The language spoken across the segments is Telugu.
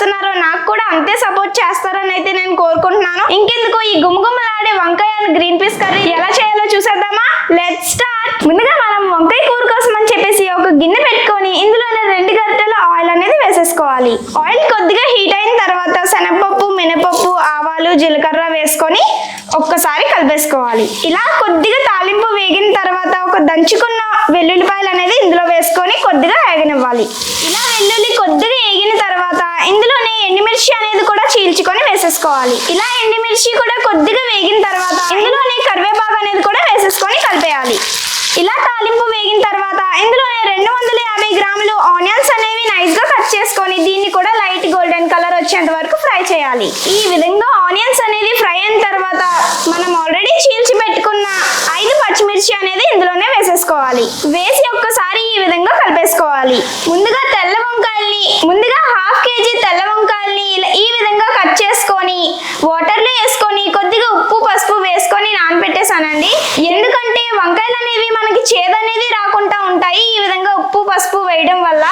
చేస్తున్నారో నాకు కూడా అంతే సపోర్ట్ చేస్తారని అయితే నేను కోరుకుంటున్నాను. ఇంకెందుకు ఈ గుమగుమలాడే వంకాయ అండ్ గ్రీన్ పీస్ కర్రీ ఎలా చేయాలో చూసేద్దామా? లెట్ స్టార్ట్ ముందుగా మనం వంకాయ కూర కోసం అని చెప్పేసి ఒక గిన్నె పెట్టుకొని ఇందులోనే రెండు గరిటెల ఆయిల్ అనేది వేసేసుకోవాలి. ఆయిల్ కొద్దిగా హీట్ అయిన తర్వాత శనగపప్పు మినపప్పు ఆవాలు జీలకర్ర వేసుకొని ఒక్కసారి కలిపేసుకోవాలి. ఇలా కొద్దిగా తాలింపు వేగిన తర్వాత ఒక దంచుకున్న వెల్లుల్లిపాయలు అనేది ఇందులో వేసుకొని కొద్దిగా వేగనివ్వాలి ఇలా వెల్లుల్లి కొద్దిగా వేగిన తర్వాత ఇందులోనే ఎండుమిర్చి అనేది కూడా చీల్చుకొని వేసేసుకోవాలి. ఇలా ఎండుమిర్చి కూడా కొద్దిగా వేగిన తర్వాత ఇందులోనే కరివేపాకు అనేది కూడా వేసేసుకొని కలిపేయాలి. ఇలా తాలింపు వేగిన తర్వాత ఇందులోనే రెండు వందల యాభై గ్రాములు ఆనియన్స్ అనేవి నైస్గా కట్ చేసుకొని దీన్ని కూడా లైట్ గోల్డెన్ కలర్ వచ్చేంత వరకు ఫ్రై చేయాలి. ఈ విధంగా ఆనియన్స్ అనేది ఫ్రై అయిన తర్వాత మనం ఆల్రెడీ చీల్చి పెట్టుకున్న ఐదు పచ్చిమిర్చి అనేది ఇందులోనే వేసి ఒక్కసారి ఈ విధంగా కలిపేసుకోవాలి. ముందుగా తెల్ల వంకాయల్ని ముందుగా హాఫ్ కేజీ తెల్ల వంకాయల్ని ఇలా ఈ విధంగా కట్ చేసుకొని వాటర్లో వేసుకొని కొద్దిగా ఉప్పు పసుపు వేసుకొని నానబెట్టేసానండి ఎందుకంటే వంకాయలు అనేవి మనకి చేదు అనేది రాకుండా ఉంటాయి. ఈ విధంగా ఉప్పు పసుపు వేయడం వల్ల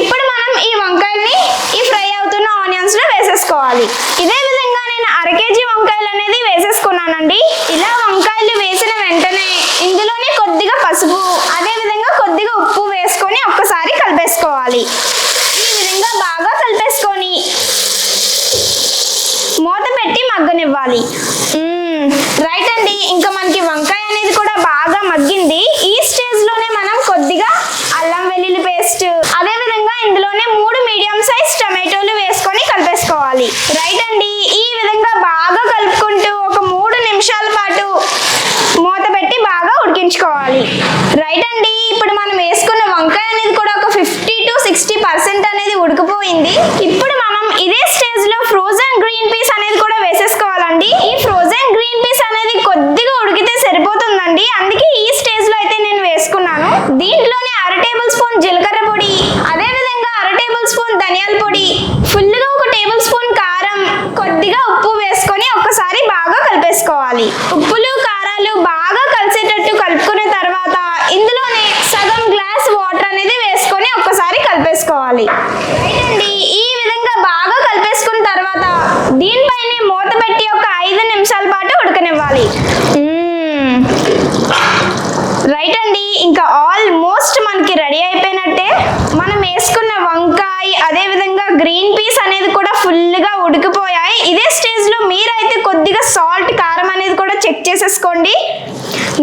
ఇప్పుడు మనం ఈ వంకాయల్ని ఈ ఫ్రై అవుతున్న ఆనియన్స్లో వేసేసుకోవాలి. ఇదే విధంగా నేను అర కేజీ వంకాయలు అనేది వేసేసుకున్నానండి. ఇలా వంకాయలు వేసిన వెంటనే ఇందులోనే కొద్దిగా పసుపు అదే విధంగా కొద్దిగా ఉప్పు వేసుకొని ఒక్కసారి కలపాలి ఈ విధంగా బాగా కలిపేసుకొని మూత పెట్టి మగ్గనివ్వాలి. రైట్ అండి. ఇంకా మనకి వంకాయ అనేది కూడా బాగా మగ్గింది ఈ స్టేజ్లోనే మనం కొద్దిగా అల్లం వెల్లుల్లి పేస్ట్ అదే విధంగా ఇందులోనే మూడు మీడియం సైజ్ టమాటోలు వేసుకొని కలిపేసుకోవాలి రైట్ అండి ఈ విధంగా బాగా కలుపుకుంటూ ఒక మూడు నిమిషాల పాటు మూత పెట్టి బాగా ఉడికించుకోవాలి రైట్ అండి ఇప్పుడు మనం వేసుకున్న వంకాయ అనేది కూడా ఒక ఫిఫ్టీ టు సిక్స్టీ పర్సెంట్ అనేది ఉడికిపోయింది ఇప్పుడు మనం ఇదే స్టేజ్లో ఫ్రోజన్ గ్రీన్ పీస్ అనేది కూడా వేసేసుకోవాలండి ఈ ఫ్రోజన్ గ్రీన్ పీస్ అనేది కొద్దిగా ఉడికితే సరిపోతుందండి అందుకే ఈ స్టేజ్లో అయితే నేను వేసుకున్నాను దీంట్లోనే అర టేబుల్ స్పూన్ జీలకర్ర పొడి అదే విధంగా అర టేబుల్ స్పూన్ ధనియాల పొడి ఫుల్గా ఒక టేబుల్ స్పూన్ కారం కొద్దిగా ఉప్పు వేసుకొని ఒక్కసారి బాగా కలిపేసుకోవాలి ఉప్పులు కారాలు బాగా కలిసేటట్టు కలుపుకున్న తర్వాత ఇందులోనే సగం గ్లాస్ వాటర్ అనేది వేసుకొని ఒక్కసారి కలిపేసుకోవాలి. అండి ఈ విధంగా బాగా కలిపేసుకున్న తర్వాత దీనిపైనే మూత పెట్టి ఒక ఐదు నిమిషాల పాటు ఉడకనివ్వాలి. రైట్ అండి ఇంకా ఆల్మోస్ట్ మనకి రెడీ అయిపోయినట్టే. మనం వేసుకున్న వంకాయ అదే విధంగా గ్రీన్ పీస్ అనేది కూడా ఫుల్గా ఉడికిపోయాయి. ఇదే స్టేజ్లో మీరైతే కొద్దిగా సాల్ట్ చేసేసుకోండి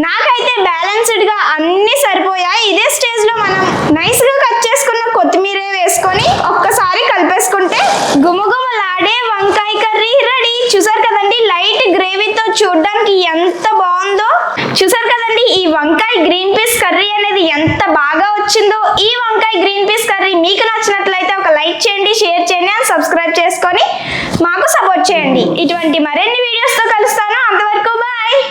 నాకైతే బ్యాలెన్స్డ్గా అన్నీ సరిపోయాయి. ఇదే స్టేజ్లో మనం నైస్గా కట్ చేసుకున్న కొత్తిమీర వేసుకొని ఒక్కసారి కలిపేసుకుంటే గుమగుమలాడే వంకాయ కర్రీ రెడీ. చూసారు కదండి లైట్ గ్రేవీతో చూడడానికి ఎంత బాగుందో. చూసారు కదండి ఈ వంకాయ గ్రీన్ పీస్ కర్రీ అనేది ఎంత బాగా వచ్చిందో. ఈ వంకాయ గ్రీన్ పీస్ కర్రీ మీకు నచ్చినట్లయితే ఒక లైక్ చేయండి షేర్ చేయండి అండ్ సబ్స్క్రైబ్ చేసుకొని మాకు సపోర్ట్ చేయండి. ఇటువంటి మరిన్ని